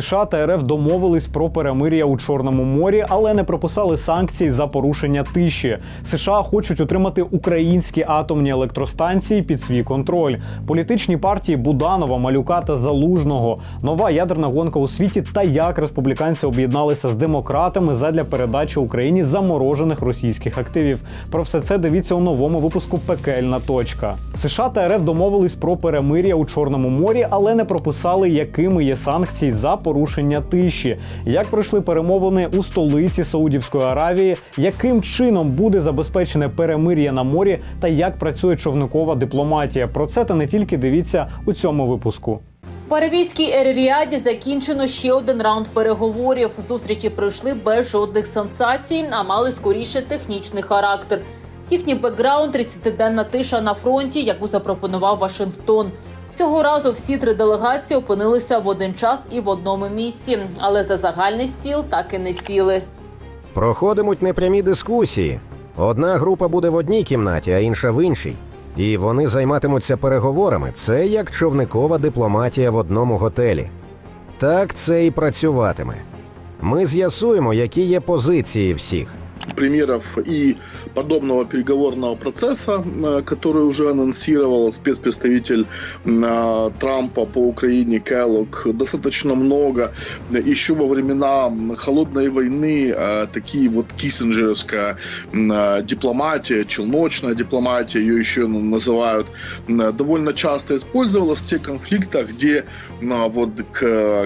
США та РФ домовились про перемир'я у Чорному морі, але не прописали санкцій за порушення тиші. США хочуть отримати українські атомні електростанції під свій контроль. Політичні партії Буданова, Малюка та Залужного, нова ядерна гонка у світі та як республіканці об'єдналися з демократами задля передачі Україні заморожених російських активів. Про все це дивіться у новому випуску Пекельна точка. США та РФ домовились про перемир'я у Чорному морі, але не прописали, якими є санкції за порушення тиші, як пройшли перемовини у столиці Саудівської Аравії, яким чином буде забезпечене перемир'я на морі та як працює човникова дипломатія. Про це та не тільки дивіться у цьому випуску. В Аравійській Ер-Ріаді закінчено ще один раунд переговорів. Зустрічі пройшли без жодних сенсацій, а мали скоріше технічний характер. Їхній бекграунд – 30-денна тиша на фронті, яку запропонував Вашингтон. Цього разу всі три делегації опинилися в один час і в одному місці, але за загальний стіл так і не сіли. Проходимуть непрямі дискусії. Одна група буде в одній кімнаті, а інша в іншій. І вони займатимуться переговорами. Це як човникова дипломатія в одному готелі. Так це і працюватиме. Ми з'ясуємо, які є позиції всіх. Примеров и подобного переговорного процесса, э, который уже анонсировал спецпредставитель э, Трампа по Украине Келлог, достаточно много. Еще во времена холодной войны э, такие вот киссинджеровская дипломатия, челночная дипломатия, ее еще называют, довольно часто использовалась в тех конфликтах, где вот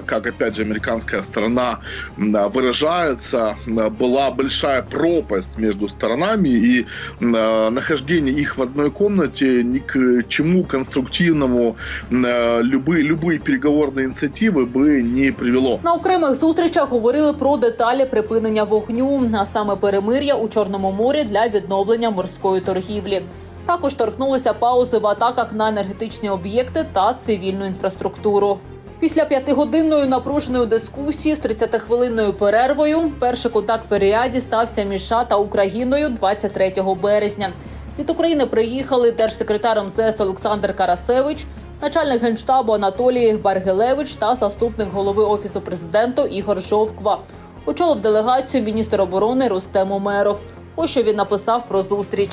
как опять же американская сторона выражается, была большая пропасть между сторонами, и м, э, нахождение их в одной комнате ни к чему конструктивному м, э, любые, любые переговорные инициативы бы не привело. На окремих зустрічах говорили про деталі припинення вогню, а саме перемир'я у Чорному морі для відновлення морської торгівлі. Також торкнулися паузи в атаках на енергетичні об'єкти та цивільну інфраструктуру. Після п'ятигодинної напруженої дискусії з 30-хвилинною перервою перший контакт в Еріаді стався між США та Україною 23 березня. Від України приїхали держсекретар МЗС Олександр Карасевич, начальник генштабу Анатолій Баргелевич та заступник голови офісу президента Ігор Жовква. Очолив делегацію міністр оборони Рустем Умеров. Ось що він написав про зустріч.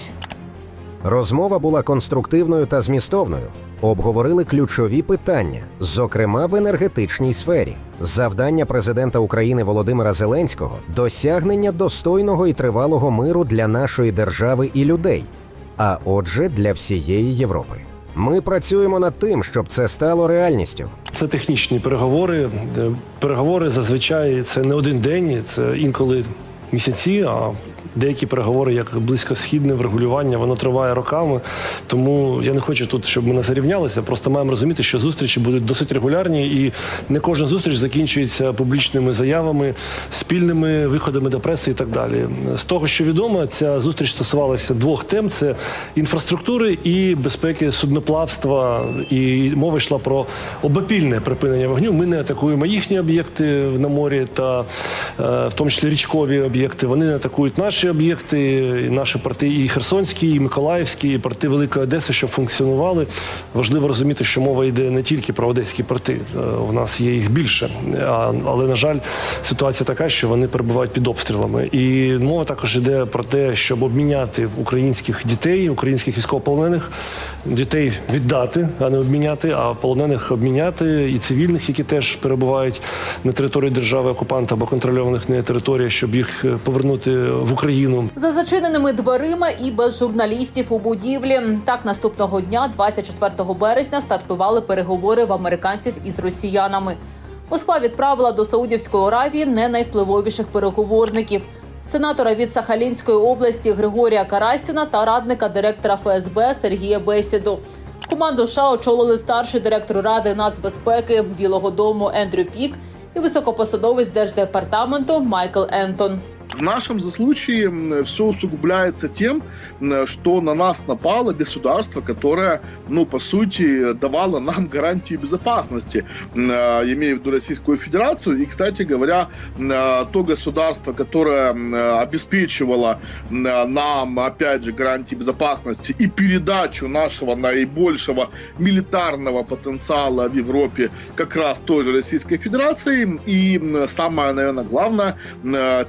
Розмова була конструктивною та змістовною. Обговорили ключові питання, зокрема в енергетичній сфері. Завдання президента України Володимира Зеленського досягнення достойного і тривалого миру для нашої держави і людей, а отже, для всієї Європи. Ми працюємо над тим, щоб це стало реальністю. Це технічні переговори. Переговори зазвичай це не один день, це інколи місяці. А деякі переговори, як близькосхідне врегулювання, воно триває роками. Тому я не хочу тут, щоб ми не зарівнялися. Просто маємо розуміти, що зустрічі будуть досить регулярні, і не кожна зустріч закінчується публічними заявами, спільними виходами до преси і так далі. З того, що відомо, ця зустріч стосувалася двох тем: це інфраструктури і безпеки судноплавства. І мова йшла про обопільне припинення вогню. Ми не атакуємо їхні об'єкти на морі, та е, в тому числі річкові об'єкти. Вони не атакують наші об'єкти, і наші порти, і Херсонські, і Миколаївські, і порти Великої Одеси, щоб функціонували. Важливо розуміти, що мова йде не тільки про одеські порти. Е, У нас є їх більше. Але на жаль, ситуація така, що вони перебувають під обстрілами. І мова також йде про те, щоб обміняти українських дітей, українських військовополонених, дітей віддати, а не обміняти, а полонених обміняти і цивільних, які теж перебувають на території держави окупанта або контрольованих нею територіях, щоб їх е, повернути в Україну. За зачиненими дверима і без журналістів у будівлі. Так наступного дня, 24 березня, стартували переговори в американців із росіянами. Москва відправила до Саудівської Аравії не найвпливовіших переговорників. Сенатора від Сахалінської області Григорія Карасіна та радника директора ФСБ Сергія Бесіду. Команду США очолили старший директор Ради нацбезпеки Білого Дому Ендрю Пік і високопосадовець держдепартаменту Майкл Ентон. В нашем случае все усугубляется тем, м, что на нас напало государство, которое, ну, по сути, давало нам гарантии безопасности. М, э, Имею в виду Российскую Федерацию. И, кстати говоря, э, то государство, которое э, обеспечивало э, нам, опять же, гарантии безопасности и передачу нашего наибольшего милитарного потенциала в Европе как раз той же Российской Федерации и самое, наверное, главное, м,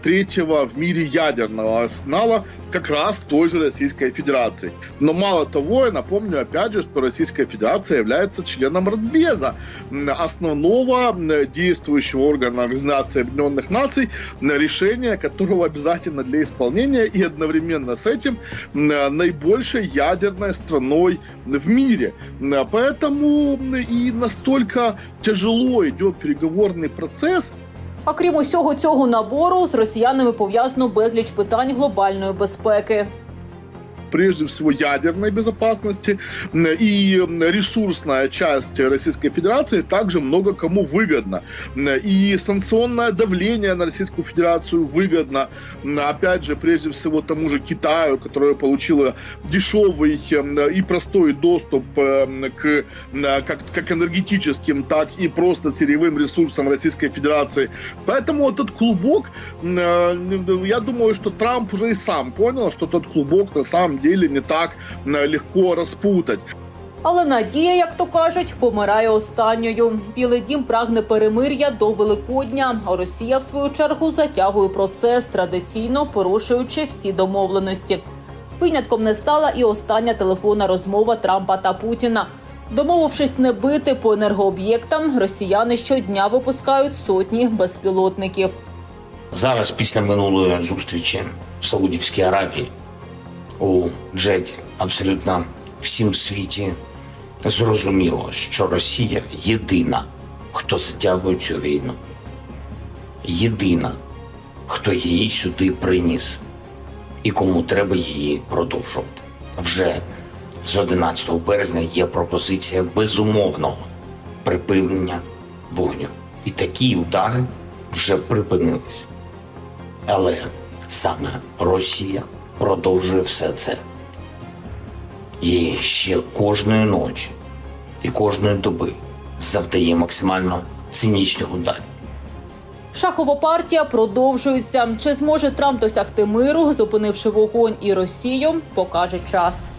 третьего в мире ядерного арсенала как раз той же Российской Федерации. Но мало того, я напомню опять же, что Российская Федерация является членом Радбеза, основного действующего органа Организации Объединенных Наций, решение которого обязательно для исполнения и одновременно с этим наибольшей ядерной страной в мире. Поэтому и настолько тяжело идет переговорный процесс, А крім усього цього набору, з росіянами пов'язано безліч питань глобальної безпеки. Прежде всего ядерной безопасности и ресурсная часть Российской Федерации также много кому выгодна. И санкционное давление на Российскую Федерацию выгодно. Опять же, прежде всего тому же Китаю, которое получило дешевый и простой доступ м, к как, как энергетическим, так и просто сырьевым ресурсам Российской Федерации. Поэтому этот клубок, э, я думаю, что Трамп уже и сам понял, что тот клубок на самом деле не так легко распутать. Але надія, як то кажуть, помирає останньою. Білий дім прагне перемир'я до Великодня. А Росія, в свою чергу, затягує процес, традиційно порушуючи всі домовленості. Винятком не стала і остання телефонна розмова Трампа та Путіна. Домовившись не бити по енергооб'єктам, росіяни щодня випускають сотні безпілотників. Зараз, після минулої зустрічі в Саудівській Аравії у Джеді, абсолютно всім світі зрозуміло, що Росія єдина, хто затягує цю війну. Єдина, хто її сюди приніс і кому треба її продовжувати. Вже з 11 березня є пропозиція безумовного припинення вогню. І такі удари вже припинились. Але саме Росія продовжує все це. І ще кожної ночі і кожної доби завдає максимально цинічних ударів. Шахова партія продовжується. Чи зможе Трамп досягти миру, зупинивши вогонь і Росію, покаже час.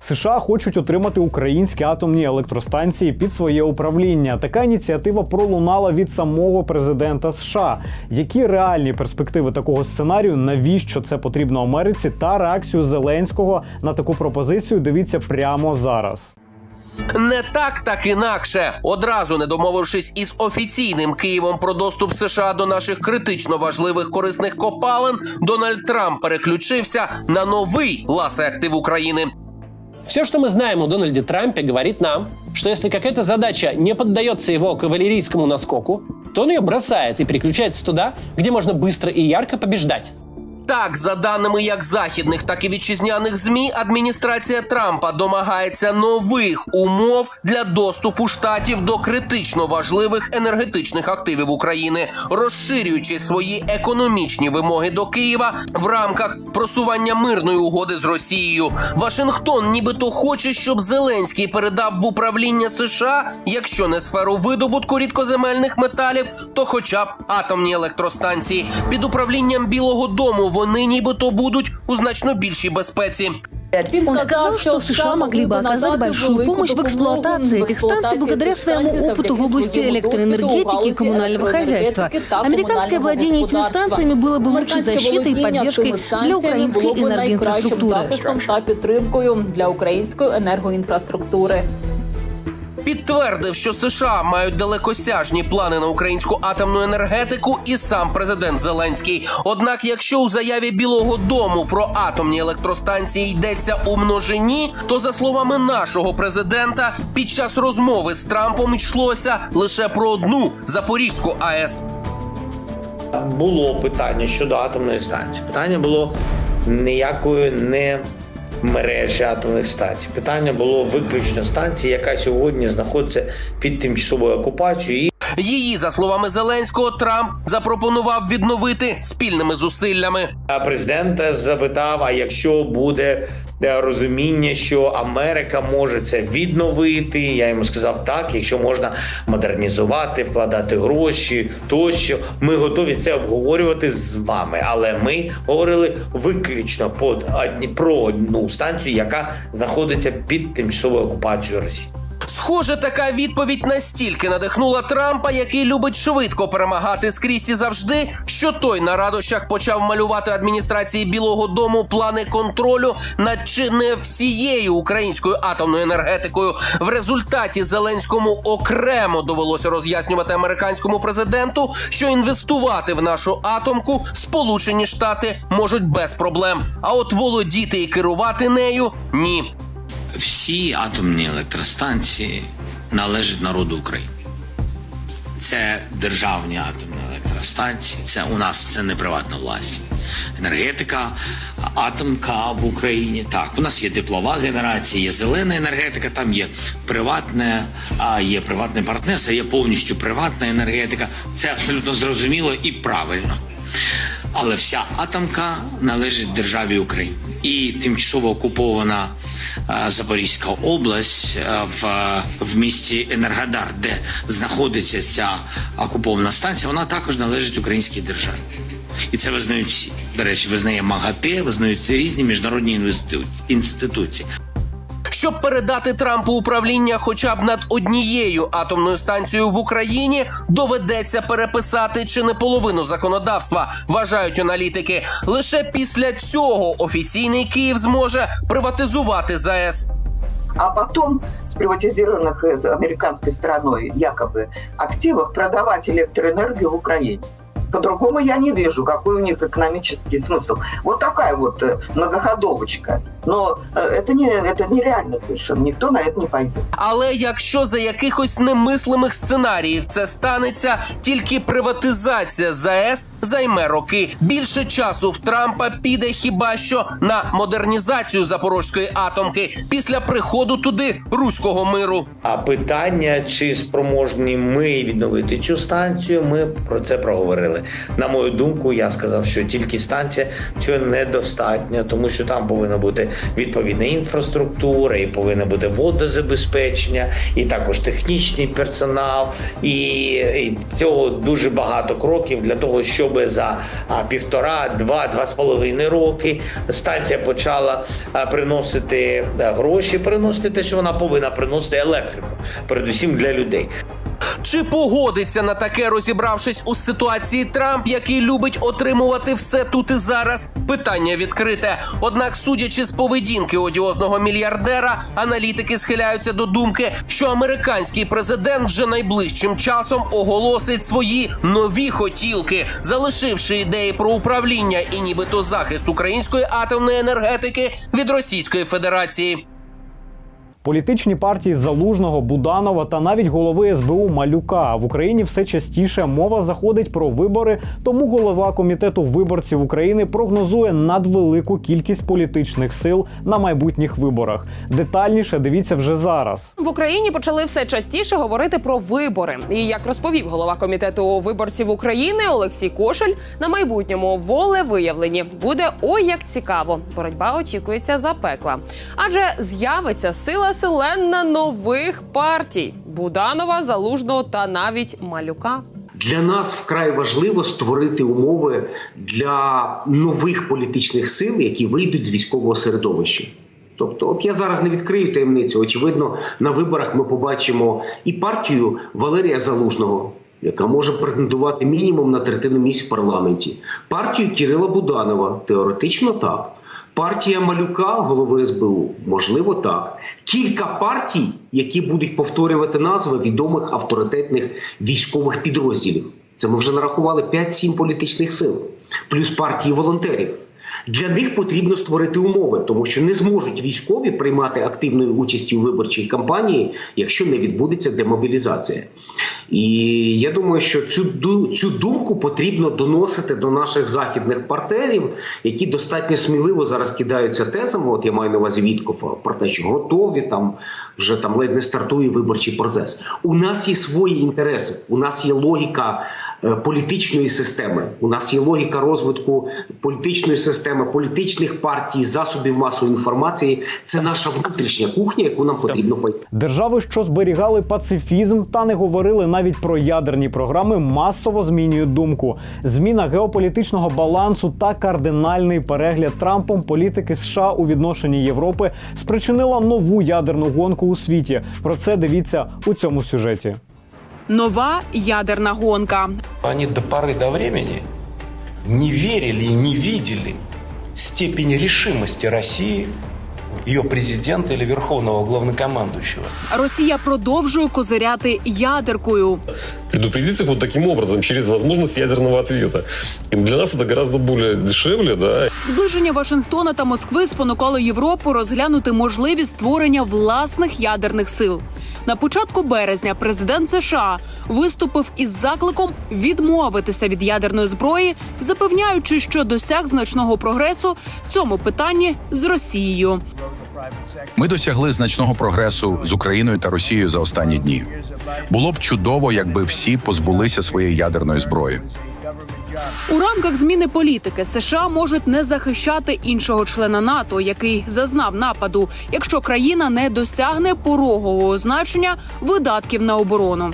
США хочуть отримати українські атомні електростанції під своє управління. Така ініціатива пролунала від самого президента США. Які реальні перспективи такого сценарію? Навіщо це потрібно Америці? Та реакцію Зеленського на таку пропозицію дивіться прямо зараз. Не так, так інакше. Одразу не домовившись із офіційним Києвом про доступ США до наших критично важливих корисних копалин, Дональд Трамп переключився на новий ласе актив України. Все, что мы знаем о Дональде Трампе, говорит нам, что если какая-то задача не поддается его кавалерийскому наскоку, то он ее бросает и переключается туда, где можно быстро и ярко побеждать. Так, за даними як західних, так і вітчизняних змі, адміністрація Трампа домагається нових умов для доступу штатів до критично важливих енергетичних активів України, розширюючи свої економічні вимоги до Києва в рамках просування мирної угоди з Росією. Вашингтон, нібито хоче, щоб Зеленський передав в управління США, якщо не сферу видобутку рідкоземельних металів, то хоча б атомні електростанції під управлінням Білого Дому Вони нібито будуть у значно більшій безпеці. Він Он сказал, что США могли бы оказать большую помощь в эксплуатации этих станций благодаря своему опыту в области электроэнергетики и коммунального хозяйства. Американское владение этими станциями было бы лучшей защитой и поддержкой для украинской энергоинфраструктуры. захистом та підтримкою для української енергоінфраструктури. Підтвердив, що США мають далекосяжні плани на українську атомну енергетику, і сам президент Зеленський. Однак, якщо у заяві Білого Дому про атомні електростанції йдеться у множині, то за словами нашого президента, під час розмови з Трампом йшлося лише про одну Запорізьку АЕС. було питання щодо атомної станції. Питання було ніякої не мережі атомних станцій. Питання було виключно станції, яка сьогодні знаходиться під тимчасовою окупацією. Її, за словами Зеленського, Трамп запропонував відновити спільними зусиллями. Президент запитав: а якщо буде е, розуміння, що Америка може це відновити, я йому сказав так, якщо можна модернізувати, вкладати гроші, тощо ми готові це обговорювати з вами. Але ми говорили виключно про одну станцію, яка знаходиться під тимчасовою окупацією Росії. Схоже, така відповідь настільки надихнула Трампа, який любить швидко перемагати скрізь і завжди, що той на радощах почав малювати адміністрації Білого Дому плани контролю над чи не всією українською атомною енергетикою. В результаті Зеленському окремо довелося роз'яснювати американському президенту, що інвестувати в нашу атомку Сполучені Штати можуть без проблем. А от володіти і керувати нею ні. Всі атомні електростанції належать народу України. Це державні атомні електростанції. Це у нас це не приватна власність. Енергетика, атомка в Україні. Так, у нас є теплова генерація, є зелена енергетика, там є приватне, а є приватне партнерство, є повністю приватна енергетика. Це абсолютно зрозуміло і правильно. Але вся атомка належить державі України. І тимчасово окупована е, Запорізька область е, в, в місті Енергодар, де знаходиться ця окупована станція, вона також належить українській державі. І це визнають всі. До речі, визнає МАГАТЕ, визнають різні міжнародні інституції Щоб передати Трампу управління хоча б над однією атомною станцією в Україні, доведеться переписати чи не половину законодавства, вважають аналітики. Лише після цього офіційний Київ зможе приватизувати ЗАЕС. а потом с приватизированных э, с американской стороной якобы активов продавать электроэнергию в Украине. По-другому я не вижу, какой у них экономический смысл. Вот такая вот э, многоходовочка. Но э, это, не, это нереально совершенно. Никто на это не пойдет. Але якщо за якихось немислимих сценаріїв це станеться, тільки приватизація ЗАЕС займе роки. Більше часу в Трампа піде хіба що на модернізацію запорозької атомки після приходу туди руського миру. А питання, чи спроможні ми відновити цю станцію, ми про це проговорили. На мою думку, я сказав, що тільки станція цього недостатньо, тому що там повинна бути відповідна інфраструктура, і повинно бути водозабезпечення, і також технічний персонал. І, цього дуже багато кроків для того, щоб за півтора, два, два з половиною роки станція почала приносити гроші, приносити те, що вона повинна приносити електрику, передусім для людей. Чи погодиться на таке, розібравшись у ситуації Трамп, який любить отримувати все тут і зараз? Питання відкрите. Однак, судячи з поведінки одіозного мільярдера, аналітики схиляються до думки, що американський президент вже найближчим часом оголосить свої нові хотілки, залишивши ідеї про управління і нібито захист української атомної енергетики від Російської Федерації. Політичні партії Залужного, Буданова та навіть голови СБУ Малюка в Україні все частіше мова заходить про вибори. Тому голова комітету виборців України прогнозує надвелику кількість політичних сил на майбутніх виборах. Детальніше дивіться вже зараз. В Україні почали все частіше говорити про вибори. І як розповів голова комітету виборців України Олексій Кошель, на майбутньому волевиявленні буде ой як цікаво. Боротьба очікується запекла, адже з'явиться сила селенна нових партій Буданова, Залужного та навіть Малюка. Для нас вкрай важливо створити умови для нових політичних сил, які вийдуть з військового середовища. Тобто, от я зараз не відкрию таємницю. Очевидно, на виборах ми побачимо і партію Валерія Залужного, яка може претендувати мінімум на третину місць в парламенті, партію Кирила Буданова, теоретично так. Партія Малюка, голови СБУ, можливо, так. Кілька партій, які будуть повторювати назви відомих авторитетних військових підрозділів. Це ми вже нарахували 5-7 політичних сил, плюс партії волонтерів. Для них потрібно створити умови, тому що не зможуть військові приймати активної участі у виборчій кампанії, якщо не відбудеться демобілізація. І я думаю, що цю цю думку потрібно доносити до наших західних партнерів, які достатньо сміливо зараз кидаються тезами. От я маю на увазі Віткофа про те, що готові там вже там ледь не стартує виборчий процес. У нас є свої інтереси, у нас є логіка е, політичної системи. У нас є логіка розвитку політичної системи, політичних партій, засобів масової інформації. Це наша внутрішня кухня, яку нам потрібно пойти. Держави, що зберігали пацифізм та не говорили навіть про ядерні програми, масово змінюють думку. Зміна геополітичного балансу та кардинальний перегляд Трампом політики США у відношенні Європи спричинила нову ядерну гонку у світі. Про це дивіться у цьому сюжеті. Нова ядерна гонка. Они до поры до времени не верили и не видели степень решимости России, ее президента или верховного главнокомандующего. Росія продовжує козиряти ядеркою. Предупредить их вот таким образом, через возможность ядерного ответа. И для нас это гораздо более дешевле, да, Зближення Вашингтона та Москви спонукало Європу розглянути можливість створення власних ядерних сил. На початку березня президент США виступив із закликом відмовитися від ядерної зброї, запевняючи, що досяг значного прогресу в цьому питанні з Росією. Ми досягли значного прогресу з Україною та Росією за останні дні. Було б чудово, якби всі позбулися своєї ядерної зброї. У рамках зміни політики США можуть не захищати іншого члена НАТО, який зазнав нападу, якщо країна не досягне порогового значення видатків на оборону.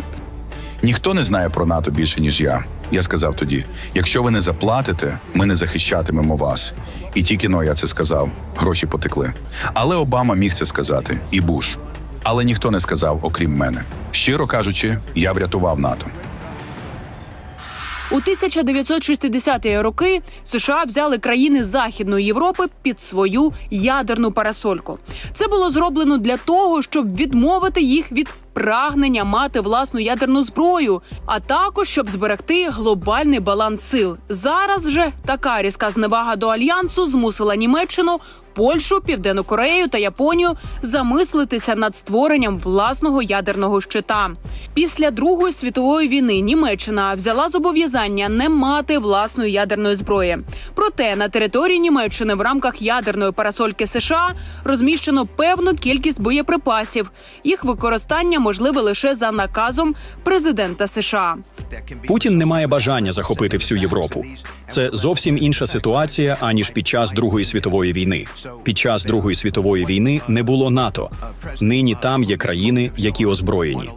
Ніхто не знає про НАТО більше ніж я. Я сказав тоді: якщо ви не заплатите, ми не захищатимемо вас. І тільки но я це сказав, гроші потекли. Але Обама міг це сказати, і Буш. Але ніхто не сказав, окрім мене. Щиро кажучи, я врятував НАТО. У 1960-ті роки США взяли країни Західної Європи під свою ядерну парасольку. Це було зроблено для того, щоб відмовити їх від прагнення мати власну ядерну зброю, а також щоб зберегти глобальний баланс сил. Зараз же така різка зневага до альянсу змусила Німеччину. Польщу, Південну Корею та Японію замислитися над створенням власного ядерного щита. Після Другої світової війни Німеччина взяла зобов'язання не мати власної ядерної зброї. Проте на території Німеччини в рамках ядерної парасольки США розміщено певну кількість боєприпасів. Їх використання можливе лише за наказом президента США. Путін не має бажання захопити всю Європу. Це зовсім інша ситуація аніж під час Другої світової війни. Під час Другої світової війни не було НАТО. Нині там є країни, які озброєні.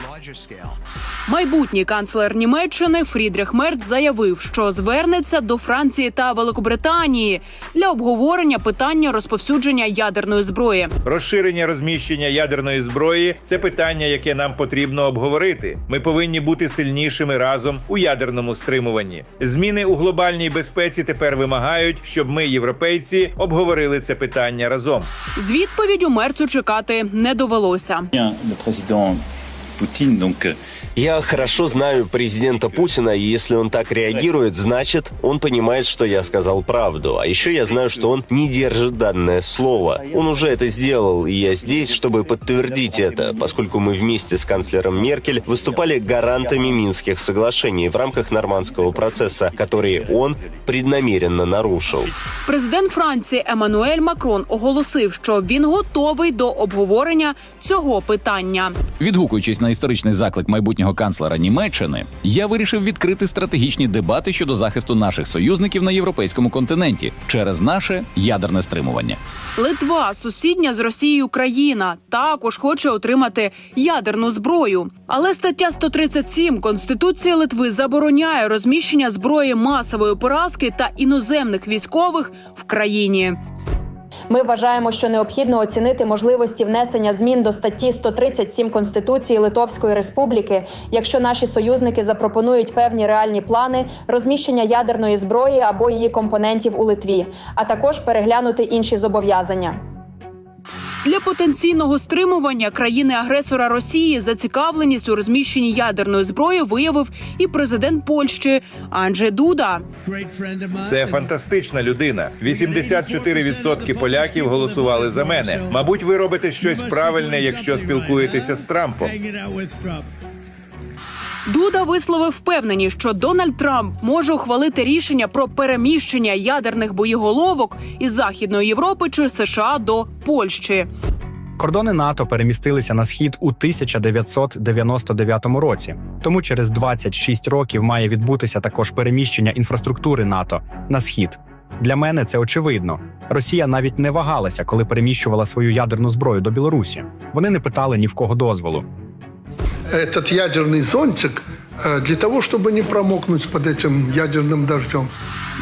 Майбутній канцлер Німеччини Фрідріх Мерц заявив, що звернеться до Франції та Великобританії для обговорення питання розповсюдження ядерної зброї. Розширення розміщення ядерної зброї це питання, яке нам потрібно обговорити. Ми повинні бути сильнішими разом у ядерному стримуванні. Зміни у глобальній безпеці тепер вимагають, щоб ми, європейці, обговорили це питання разом. З відповіддю мерцю чекати не довелося. Я хорошо знаю президента Путина, и если он так реагирует, значит, он понимает, что я сказал правду. А еще я знаю, что он не держит данное слово. Он уже это сделал, и я здесь, чтобы подтвердить это, поскольку мы вместе с канцлером Меркель выступали гарантами Минских соглашений в рамках нормандского процесса, которые он преднамеренно нарушил. Президент Франції Еммануель Макрон оголосив, що він готовий до обговорення цього питання. Відгукуючись на історичний заклик майбутнього канцлера Німеччини, я вирішив відкрити стратегічні дебати щодо захисту наших союзників на європейському континенті через наше ядерне стримування. Литва, сусідня з Росією країна, також хоче отримати ядерну зброю. Але стаття 137 Конституції Литви забороняє розміщення зброї масової поразки та іноземних військових в країні. Ми вважаємо, що необхідно оцінити можливості внесення змін до статті 137 Конституції Литовської Республіки, якщо наші союзники запропонують певні реальні плани розміщення ядерної зброї або її компонентів у Литві, а також переглянути інші зобов'язання. Для потенційного стримування країни-агресора Росії зацікавленість у розміщенні ядерної зброї виявив і президент Польщі Анджей Дуда. Це фантастична людина. 84% поляків голосували за мене. Мабуть, ви робите щось правильне, якщо спілкуєтеся з Трампом. Дуда висловив впевненість, що Дональд Трамп може ухвалити рішення про переміщення ядерних боєголовок із Західної Європи чи США до Польщі. Кордони НАТО перемістилися на схід у 1999 році. Тому через 26 років має відбутися також переміщення інфраструктури НАТО на схід. Для мене це очевидно. Росія навіть не вагалася, коли переміщувала свою ядерну зброю до Білорусі. Вони не питали ні в кого дозволу этот ядерный зонтик э, для того, чтобы не промокнуть под этим ядерным дождем.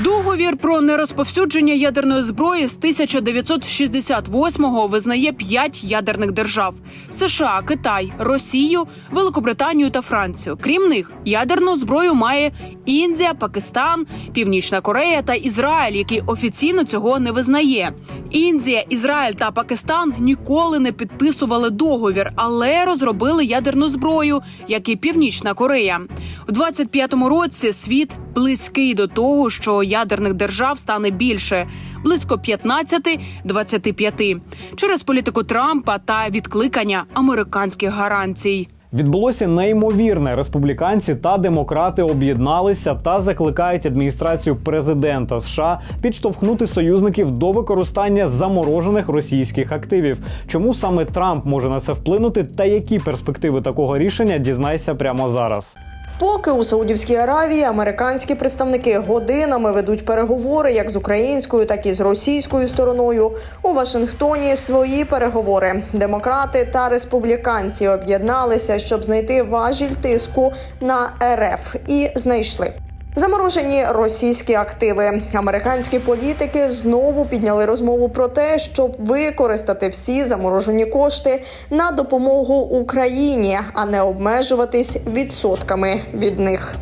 Договір про нерозповсюдження ядерної зброї з 1968-го визнає п'ять ядерних держав: США, Китай, Росію, Великобританію та Францію. Крім них, ядерну зброю має Індія, Пакистан, Північна Корея та Ізраїль, який офіційно цього не визнає. Індія, Ізраїль та Пакистан ніколи не підписували договір, але розробили ядерну зброю, як і Північна Корея. У 25-му році світ близький до того, що ядерних держав стане більше близько 15-25 через політику Трампа та відкликання американських гарантій. Відбулося неймовірне. Республіканці та демократи об'єдналися та закликають адміністрацію президента США підштовхнути союзників до використання заморожених російських активів. Чому саме Трамп може на це вплинути, та які перспективи такого рішення дізнайся прямо зараз. Поки у Саудівській Аравії американські представники годинами ведуть переговори як з українською, так і з російською стороною. У Вашингтоні свої переговори. Демократи та республіканці об'єдналися, щоб знайти важіль тиску на РФ, і знайшли. Заморожені російські активи. Американські політики знову підняли розмову про те, щоб використати всі заморожені кошти на допомогу Україні, а не обмежуватись відсотками від них.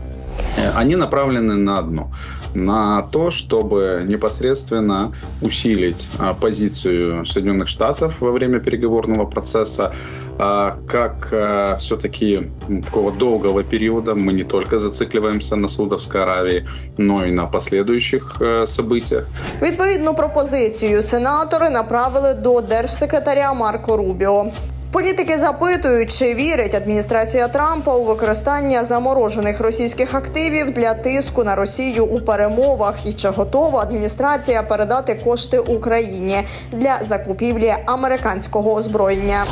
Они направлены на одно на то, чтобы непосредственно усилить а, позицию Соединенных Штатов во время переговорного процесса, а, как а, все-таки такого долгого периода мы не только зацикливаемся на Саудовской Аравии, но и на последующих а, событиях. Відповідну пропозицію сенатори направили до держсекретаря Марко Рубіо. Політики запитують, чи вірить адміністрація Трампа у використання заморожених російських активів для тиску на Росію у перемовах, і чи готова адміністрація передати кошти Україні для закупівлі американського озброєння.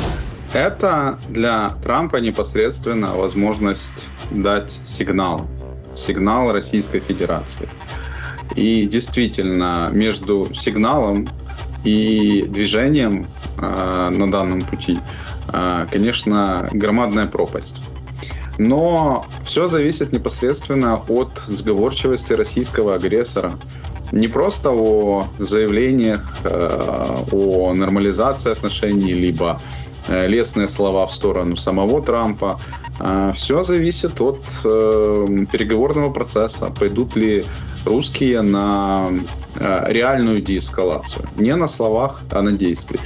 Это для Трампа непосредственно возможность дать сигнал, сигнал Российской Федерации. И действительно, между сигналом и движением э, на данном пути, э, конечно, громадная пропасть. Но все зависит непосредственно от сговорчивости российского агрессора. Не просто о заявлениях э, о нормализации отношений, либо э, лестные слова в сторону самого Трампа. Все зависит от э, переговорного процесса. Пойдут ли русские на э, реальную деэскалацию. Не на словах, а на действии.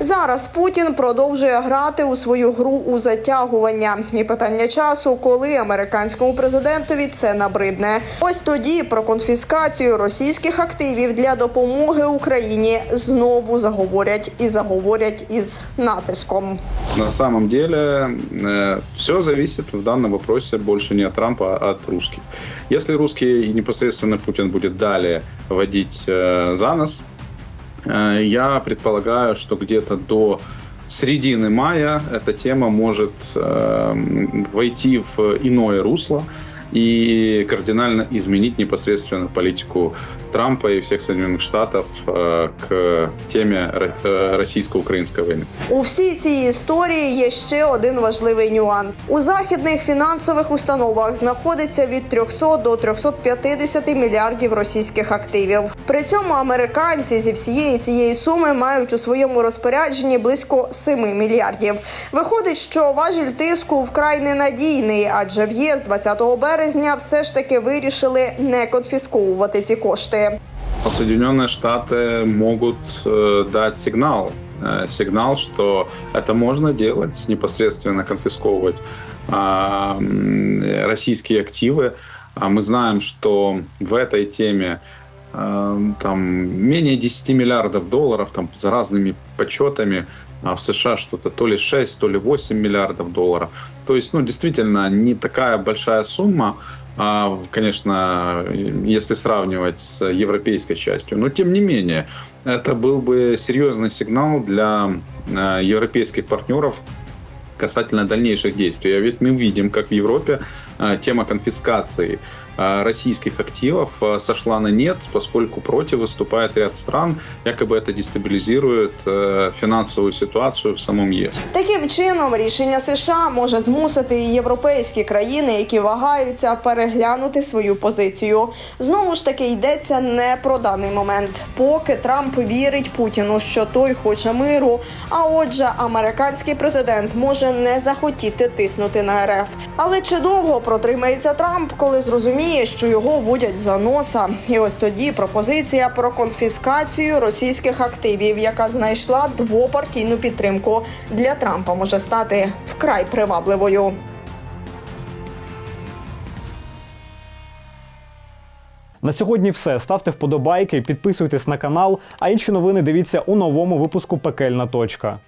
Зараз Путін продовжує грати у свою гру у затягування. І питання часу, коли американському президентові це набридне. Ось тоді про конфіскацію російських активів для допомоги Україні знову заговорять і заговорять із натиском. На самом деле э, все зависит в данном вопросе больше не от Трампа, а от русских. Если русские и непосредственно Путин будет далее водить э, за нос, э, я предполагаю, что где-то до середины мая эта тема может э, войти в иное русло и кардинально изменить непосредственно политику Трампа и всех Соединенных Штатов э, к теме э, российско-украинской войны. У всій цій історії є ще один важливий нюанс. У західних фінансових установах знаходиться від 300 до 350 мільярдів російських активів. При цьому американці зі всієї цієї суми мають у своєму розпорядженні близько 7 мільярдів. Виходить, що важіль тиску вкрай ненадійний, адже в ЄС 20 березня все ж таки вирішили не конфісковувати ці кошти. Соединенные Штаты могут э, дать сигнал э, сигнал, что это можно делать, непосредственно конфисковывать а, м, российские активы. А мы знаем, что в этой теме э, там менее 10 миллиардов долларов там за разными подсчетами а в США что-то то ли 6, то ли 8 миллиардов долларов. То есть, ну, действительно, не такая большая сумма, а, конечно, если сравнивать с европейской частью. Но, тем не менее, это был бы серьезный сигнал для э, европейских партнеров касательно дальнейших действий. А ведь мы видим, как в Европе э, тема конфискации российских активов э, сошла на нет, поскольку против выступает ряд стран, якобы это дестабилизирует э, финансовую ситуацию в самом ЕС. Таким чином, рішення США може змусити і європейські країни, які вагаються, переглянути свою позицію. Знову ж таки йдеться не про даний момент, поки Трамп вірить Путіну, що той хоче миру. А отже, американський президент може не захотіти тиснути на РФ. Але чи довго протримається Трамп, коли зрозуміє, Що його водять за носа? І ось тоді пропозиція про конфіскацію російських активів, яка знайшла двопартійну підтримку для Трампа, може стати вкрай привабливою. На сьогодні все. Ставте вподобайки, підписуйтесь на канал, а інші новини дивіться у новому випуску Пекельна точка.